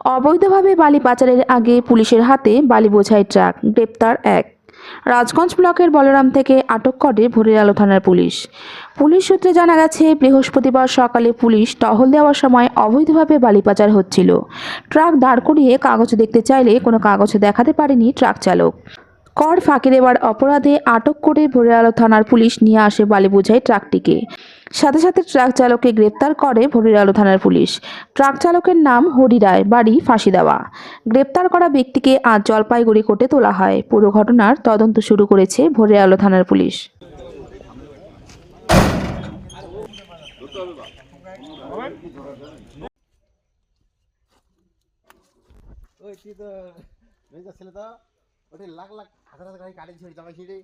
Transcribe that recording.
অবৈধভাবে বালি পাচারের আগে পুলিশের হাতে বালি বোঝাই ট্রাক, গ্রেপ্তার এক। রাজগঞ্জ ব্লকের বলরাম থেকে আটক করে ভোরের আলো থানার পুলিশ। পুলিশ সূত্রে জানা গেছে, বৃহস্পতিবার সকালে পুলিশ টহল দেওয়ার সময় অবৈধভাবে বালি পাচার হচ্ছিল। ট্রাক দাঁড় করিয়ে কাগজ দেখতে চাইলে কোনো কাগজ দেখাতে পারেনি ট্রাক চালক। কর ফাঁকি দেওয়ার অপরাধে আটক করে ভোরের আলো থানার পুলিশ নিয়ে আসে বালি বোঝাই ট্রাকটিকে। সাথে সাথে ট্রাক চালককে গ্রেপ্তার করে ভোরের আলো থানার পুলিশ। ট্রাক চালকের নাম হরি রায়, বাড়ি ফাঁসি দেওয়া গ্রেপ্তার করা ব্যক্তিকে আজ জলপাইগুড়ি কোর্টে তোলা হয়। পুরো ঘটনার তদন্ত শুরু করেছে ভোরের আলো থানার পুলিশ। ওই তুই লাখ লাখ হাজার হাজার গাড়ি কাটি ছিল জামাই ছিঁড়ে